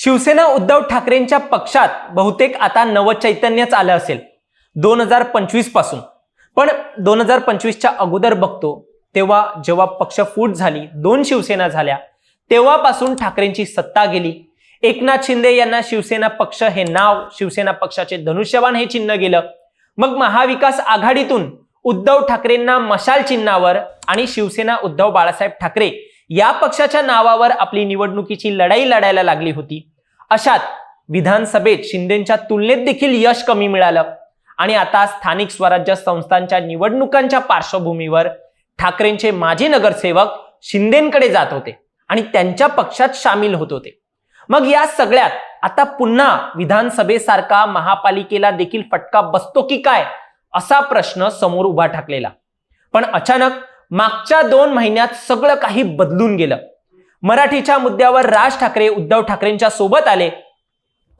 शिवसेना उद्धव ठाकरेंच्या पक्षात बहुतेक आता नवचैतन्यच आलं असेल. दोन हजार पंचवीसपासून. पण दोन हजार पंचवीसच्या अगोदर बघतो तेव्हा जेव्हा पक्ष फूट झाली दोन शिवसेना झाल्या तेव्हापासून ठाकरेंची सत्ता गेली. एकनाथ शिंदे यांना शिवसेना पक्ष हे नाव शिवसेना पक्षाचे धनुष्यबाण हे चिन्ह गेलं. मग महाविकास आघाडीतून उद्धव ठाकरेंना मशाल चिन्हावर आणि शिवसेना उद्धव बाळासाहेब ठाकरे या पक्षाच्या नावावर आपली निवडणुकीची लढाई लढायला लागली होती. अशात विधानसभेत शिंदेच्या तुलनेत देखील यश कमी मिळालं. आणि आता स्थानिक स्वराज्य संस्थांच्या निवडणुकांच्या पार्श्वभूमीवर ठाकरेंचे माजी नगरसेवक शिंदेकडे जात होते आणि त्यांच्या पक्षात सामील होत होते. मग या सगळ्यात आता पुन्हा विधानसभेसारखा महापालिकेला देखील फटका बसतो की काय असा प्रश्न समोर उभा ठाकलेला. पण अचानक मागच्या दोन महिन्यात सगळं काही बदलून गेलं. मराठीच्या मुद्द्यावर राज ठाकरे उद्धव ठाकरेंच्या सोबत आले.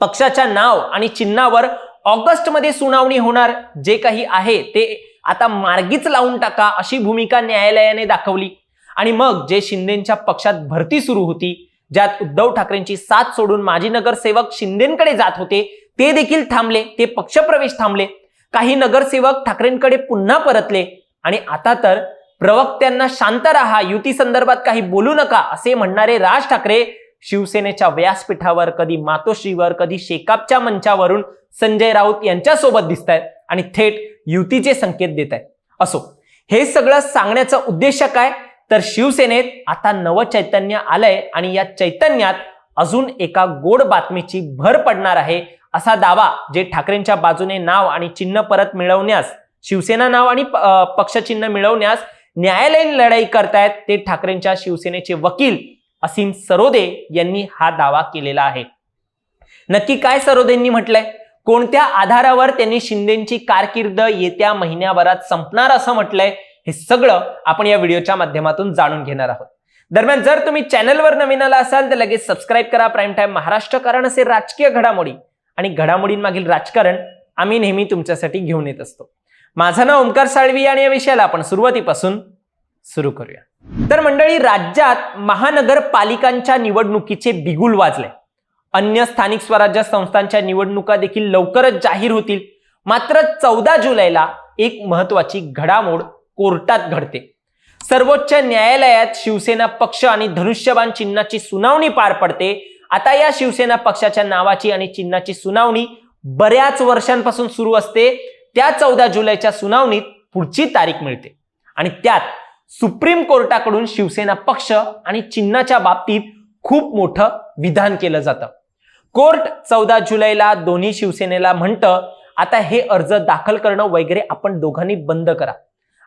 पक्षाच्या नाव आणि चिन्हावर ऑगस्टमध्ये सुनावणी होणार. जे काही आहे ते आता मार्गीच लावून टाका अशी भूमिका न्यायालयाने दाखवली. आणि मग जे शिंदेच्या पक्षात भरती सुरू होती ज्यात उद्धव ठाकरेंची साथ सोडून माजी नगरसेवक शिंदेकडे जात होते ते देखील थांबले. ते पक्षप्रवेश थांबले. काही नगरसेवक ठाकरेंकडे पुन्हा परतले. आणि आता तर प्रवक्त्यांना शांत राहा युती संदर्भात काही बोलू नका असे म्हणणारे राज ठाकरे शिवसेनेच्या व्यासपीठावर कधी मातोश्रीवर कधी शेकापच्या मंचावरून संजय राऊत यांच्यासोबत दिसत आहेत आणि थेट युतीचे संकेत देत आहेत असो हे सगळं सांगण्याचा उद्देश काय? तर शिवसेनेत आता नवचैतन्य आलंय आणि या चैतन्यात अजून एका गोड बातमीची भर पडणार आहे असा दावा जे ठाकरेंच्या बाजूने नाव आणि चिन्ह परत मिळवण्यास शिवसेना नाव आणि पक्षचिन्ह मिळवण्यास न्यायालयीन लढाई करतायत ते ठाकरेंच्या शिवसेनेचे वकील असीम सरोदे यांनी हा दावा केलेला आहे. नक्की काय सरोदेंनी म्हटलंय? कोणत्या आधारावर त्यांनी शिंदेची कारकीर्द येत्या महिन्याभरात संपणार असं म्हटलंय? हे सगळं आपण या व्हिडिओच्या माध्यमातून जाणून घेणार आहोत. दरम्यान जर तुम्ही चॅनलवर नवीन आला असाल तर लगेच सबस्क्राईब करा. प्राईम टाईम महाराष्ट्र कारण असे राजकीय घडामोडी आणि घडामोडींमागील राजकारण आम्ही नेहमी तुमच्यासाठी घेऊन येत असतो. माझं नाव ओमकार साळवी आणि या विषयाला आपण सुरुवातीपासून सुरू करूया. तर मंडळी राज्यात महानगरपालिकांच्या निवडणुकीचे बिगुल वाजले. अन्य स्थानिक स्वराज्य संस्थांच्या निवडणुका देखील लवकरच जाहीर होतील. मात्र चौदा जुलैला एक महत्वाची घडामोड कोर्टात घडते. सर्वोच्च न्यायालयात शिवसेना पक्ष आणि धनुष्यबाण चिन्हाची सुनावणी पार पडते. आता या शिवसेना पक्षाच्या नावाची आणि चिन्हाची सुनावणी बऱ्याच वर्षांपासून सुरू असते. त्या चौदा जुलैच्या सुनावणीत पुढची तारीख मिळते. आणि त्यात सुप्रीम कोर्टाकडून शिवसेना पक्ष आणि चिन्हाच्या बाबतीत खूप मोठं विधान केलं जातं. कोर्ट चौदा जुलैला दोन्ही शिवसेनेला म्हणतं आता हे अर्ज दाखल करणं वगैरे आपण दोघांनी बंद करा.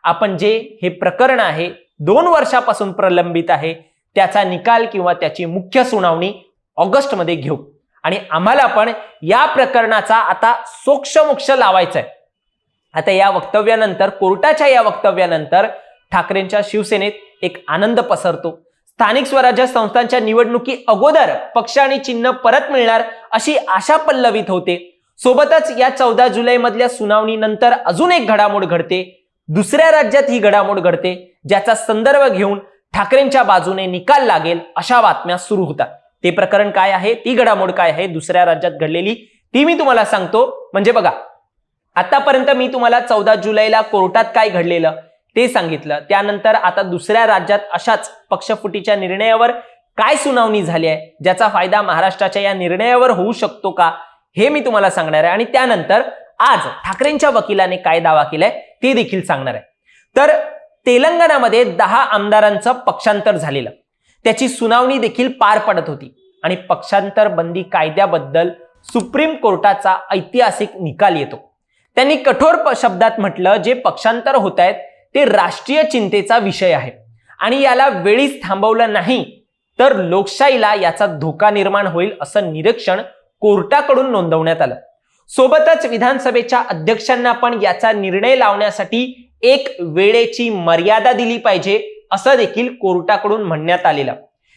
आपण जे हे प्रकरण आहे दोन वर्षापासून प्रलंबित आहे त्याचा निकाल किंवा त्याची मुख्य सुनावणी ऑगस्टमध्ये घेऊ. आणि आम्हाला पण या प्रकरणाचा आता सोक्षमोक्ष लावायचा आहे आता या वक्तव्यानंतर कोर्टाच्या या वक्तव्यानंतर ठाकरेंच्या शिवसेनेत एक आनंद पसरतो. स्थानिक स्वराज्य संस्थांच्या निवडणुकी अगोदर पक्ष आणि चिन्ह परत मिळणार अशी आशा पल्लवित होते. सोबतच या चौदा जुलै मधल्या सुनावणीनंतर अजून एक घडामोड घडते. दुसऱ्या राज्यात ही घडामोड घडते ज्याचा संदर्भ घेऊन ठाकरेंच्या बाजूने निकाल लागेल अशा बातम्या सुरू होतात. ते प्रकरण काय आहे? ती घडामोड काय आहे? दुसऱ्या राज्यात घडलेली ती मी तुम्हाला सांगतो. म्हणजे बघा आतापर्यंत मी तुम्हाला चौदा जुलैला कोर्टात काय घडलेलं ते सांगितलं. त्यानंतर आता दुसऱ्या राज्यात अशाच पक्षफुटीच्या निर्णयावर काय सुनावणी झाली आहे ज्याचा फायदा महाराष्ट्राच्या या निर्णयावर होऊ शकतो का हे मी तुम्हाला सांगणार आहे. आणि त्यानंतर आज ठाकरेंच्या वकिलाने काय दावा केलाय ते देखील सांगणार आहे. तर तेलंगणामध्ये दहा आमदारांचं पक्षांतर झालेलं. त्याची सुनावणी देखील पार पडत होती. आणि पक्षांतर बंदी कायद्याबद्दल सुप्रीम कोर्टाचा ऐतिहासिक निकाल येतो. त्यांनी कठोर प- शब्दात म्हटलं जे पक्षांतर होत आहेत ते राष्ट्रीय चिंतेचा विषय आहे. आणि याला वेळीच थांबवलं नाही तर लोकशाहीला याचा धोका निर्माण होईल असं निरीक्षण कोर्टाकडून नोंदवण्यात आलं. सोबतच विधानसभेच्या अध्यक्षांना पण याचा निर्णय लावण्यासाठी एक वेळेची मर्यादा दिली पाहिजे असं देखील कोर्टाकडून म्हणण्यात आलेलं.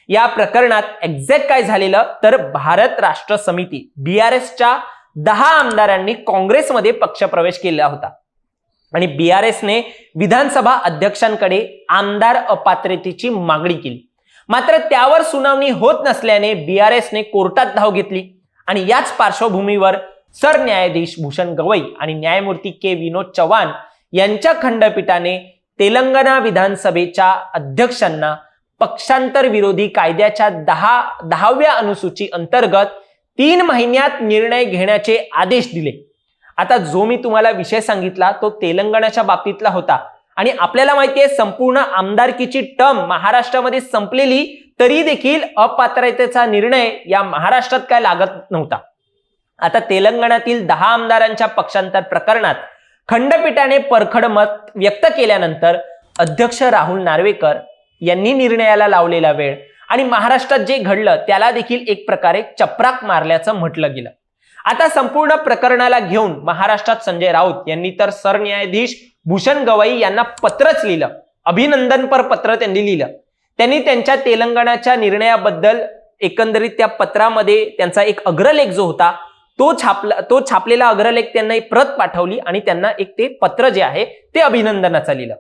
या प्रकरणात एक्झॅक्ट काय झालेलं तर भारत राष्ट्र समिती बी आर एसच्या दहा आमदारांनी काँग्रेसमध्ये पक्षप्रवेश केला होता. आणि बीआरएसने विधानसभा अध्यक्षांकडे आमदार अपात्रतेची मागणी केली. मात्र त्यावर सुनावणी होत नसल्याने बीआरएसने कोर्टात धाव घेतली आणि याच पार्श्वभूमीवर सरन्यायाधीश भूषण गवई आणि न्यायमूर्ती के विनोद चव्हाण यांच्या खंडपीठाने तेलंगणा विधानसभेच्या अध्यक्षांना पक्षांतर विरोधी कायद्याच्या दहा दहाव्या अनुसूची अंतर्गत तीन महिन्यात निर्णय घेण्याचे आदेश दिले. आता जो मी तुम्हाला विषय सांगितला तो तेलंगणाच्या बाबतीतला होता. आणि आपल्याला माहिती आहे संपूर्ण आमदारकीची टर्म महाराष्ट्रामध्ये संपलेली तरी देखील अपात्रतेचा निर्णय या महाराष्ट्रात काय लागत नव्हता. आता तेलंगणातील दहा आमदारांच्या पक्षांतर प्रकरणात खंडपीठाने परखड मत व्यक्त केल्यानंतर अध्यक्ष राहुल नार्वेकर यांनी निर्णयाला लावलेला वेळ आणि महाराष्ट्रात जे घडलं त्याला देखील एक प्रकारे चपराक मारल्याचं म्हटलं गेलं. आता संपूर्ण प्रकरणाला घेऊन महाराष्ट्रात संजय राऊत यांनी तर सरन्यायाधीश भूषण गवई यांना पत्रच लिहिलं. अभिनंदनपर पत्र त्यांनी लिहिलं. त्यांनी त्यांच्या तेलंगणाच्या निर्णयाबद्दल एकंदरीत त्या पत्रामध्ये त्यांचा एक अग्रलेख जो होता तो छापला तो छापलेला अग्रलेख त्यांना एक प्रत पाठवली आणि त्यांना एक ते पत्र जे आहे ते अभिनंदनाचं लिहिलं.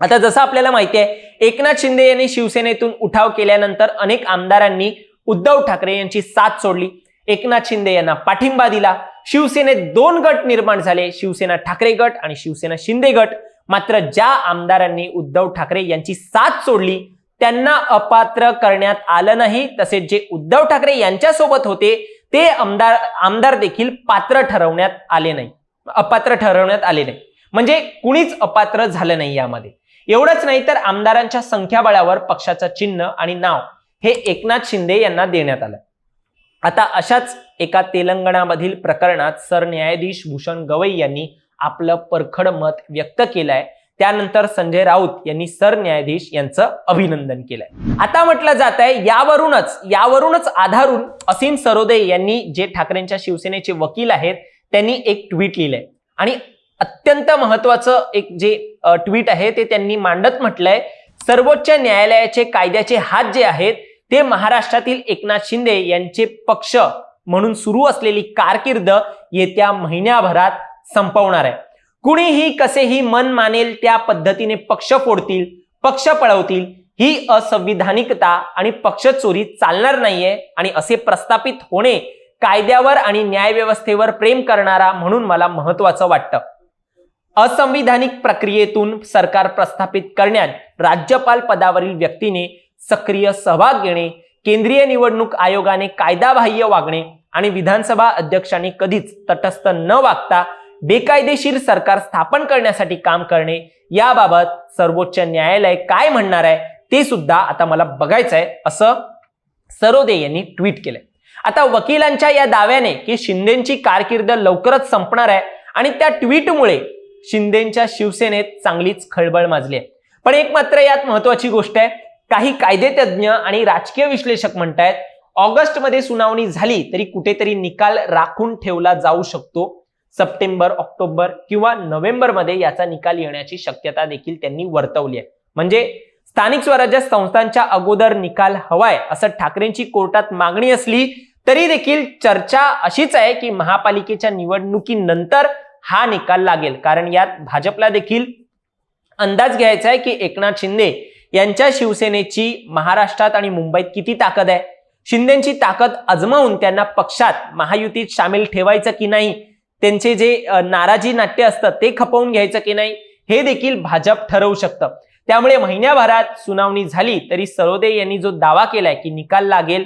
आता जसं आपल्याला माहिती आहे एकनाथ शिंदे यांनी शिवसेनेतून उठाव केल्यानंतर अनेक आमदारांनी उद्धव ठाकरे यांची साथ सोडली. एकनाथ शिंदे यांना पाठिंबा दिला. शिवसेनेत दोन गट निर्माण झाले शिवसेना ठाकरे गट आणि शिवसेना शिंदे गट. मात्र ज्या आमदारांनी उद्धव ठाकरे यांची साथ सोडली त्यांना अपात्र करण्यात आलं नाही. तसेच जे उद्धव ठाकरे यांच्यासोबत होते ते आमदार आमदार देखील पात्र ठरवण्यात आले नाही. अपात्र ठरवण्यात आले नाही. म्हणजे कुणीच अपात्र झालं नाही यामध्ये. एवढंच नाही तर आमदारांच्या संख्याबळावर पक्षाचं चिन्ह आणि नाव हे एकनाथ शिंदे यांना देण्यात आलं. आता अशाच एका तेलंगणामधील प्रकरणात सरन्यायाधीश भूषण गवई यांनी आपलं परखड मत व्यक्त केलंय. त्यानंतर संजय राऊत यांनी सरन्यायाधीश यांचं अभिनंदन केलंय. आता म्हटलं जात आहे यावरूनच यावरूनच आधारून असीम सरोदे यांनी जे ठाकरेंच्या शिवसेनेचे वकील आहेत त्यांनी एक ट्विट लिहिलंय. आणि अत्यंत महत्वाचं एक जे ट्विट आहे. ते त्यांनी मांडत म्हटलंय सर्वोच्च न्यायालयाचे कायद्याचे हात जे आहेत ते महाराष्ट्रातील एकनाथ शिंदे यांचे पक्ष म्हणून सुरू असलेली कारकीर्द येत्या महिन्याभरात संपवणार आहे. कुणीही कसेही मन मानेल त्या पद्धतीने पक्ष फोडतील पक्ष पळवतील ही असंविधानिकता आणि पक्ष चोरी चालणार नाहीये आणि असे प्रस्थापित होणे कायद्यावर आणि न्यायव्यवस्थेवर प्रेम करणारा म्हणून मला महत्वाचं वाटतं. असंविधानिक प्रक्रियेतून सरकार प्रस्थापित करण्यात राज्यपाल पदावरील व्यक्तीने सक्रिय सहभाग घेणे केंद्रीय निवडणूक आयोगाने कायदाबाह्य वागणे आणि विधानसभा अध्यक्षांनी कधीच तटस्थ न वागता बेकायदेशीर सरकार स्थापन करण्यासाठी काम करणे याबाबत सर्वोच्च न्यायालय काय म्हणणार आहे ते सुद्धा आता मला बघायचं आहे असं सरोदे यांनी ट्विट केलंय. आता वकिलांच्या या दाव्याने की शिंदेची कारकीर्द लवकरच संपणार आहे आणि त्या ट्विटमुळे शिंदेच्या शिवसेनेत चांगलीच खळबळ माजली आहे. पण एक मात्र यात महत्वाची गोष्ट आहे. काही कायदेतज्ञ आणि राजकीय विश्लेषक म्हणतायत ऑगस्टमध्ये सुनावणी झाली तरी कुठेतरी निकाल राखून ठेवला जाऊ शकतो. सप्टेंबर ऑक्टोबर किंवा नोव्हेंबरमध्ये याचा निकाल येण्याची शक्यता देखील त्यांनी वर्तवली आहे. म्हणजे स्थानिक स्वराज्य संस्थांच्या अगोदर निकाल हवाय असं ठाकरेंची कोर्टात मागणी असली तरी देखील चर्चा अशीच आहे की महापालिकेच्या निवडणुकीनंतर हा निकाल लागेल. कारण यात भाजपला देखील अंदाज घ्यायचा आहे की एकनाथ शिंदे यांच्या शिवसेनेची महाराष्ट्रात आणि मुंबईत किती ताकद आहे? शिंदेची ताकद अजमावून त्यांना पक्षात महायुतीत सामील ठेवायचं की नाही? त्यांचे जे नाराजी नाट्य असतं ते खपवून घ्यायचं की नाही? हे देखील भाजप ठरवू शकतं. त्यामुळे महिन्याभरात सुनावणी झाली तरी सरोदे यांनी जो दावा केलाय की निकाल लागेल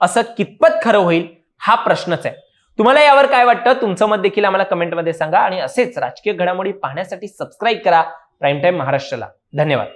असं कितपत खरं होईल हा प्रश्नच आहे. तुम्हाला यावर काय वाटतं? तुमचं मत देखील आम्हाला कमेंटमध्ये सांगा आणि असेच राजकीय घडामोडी पाहण्यासाठी सबस्क्राईब करा. प्राईम टाइम महाराष्ट्राला. धन्यवाद.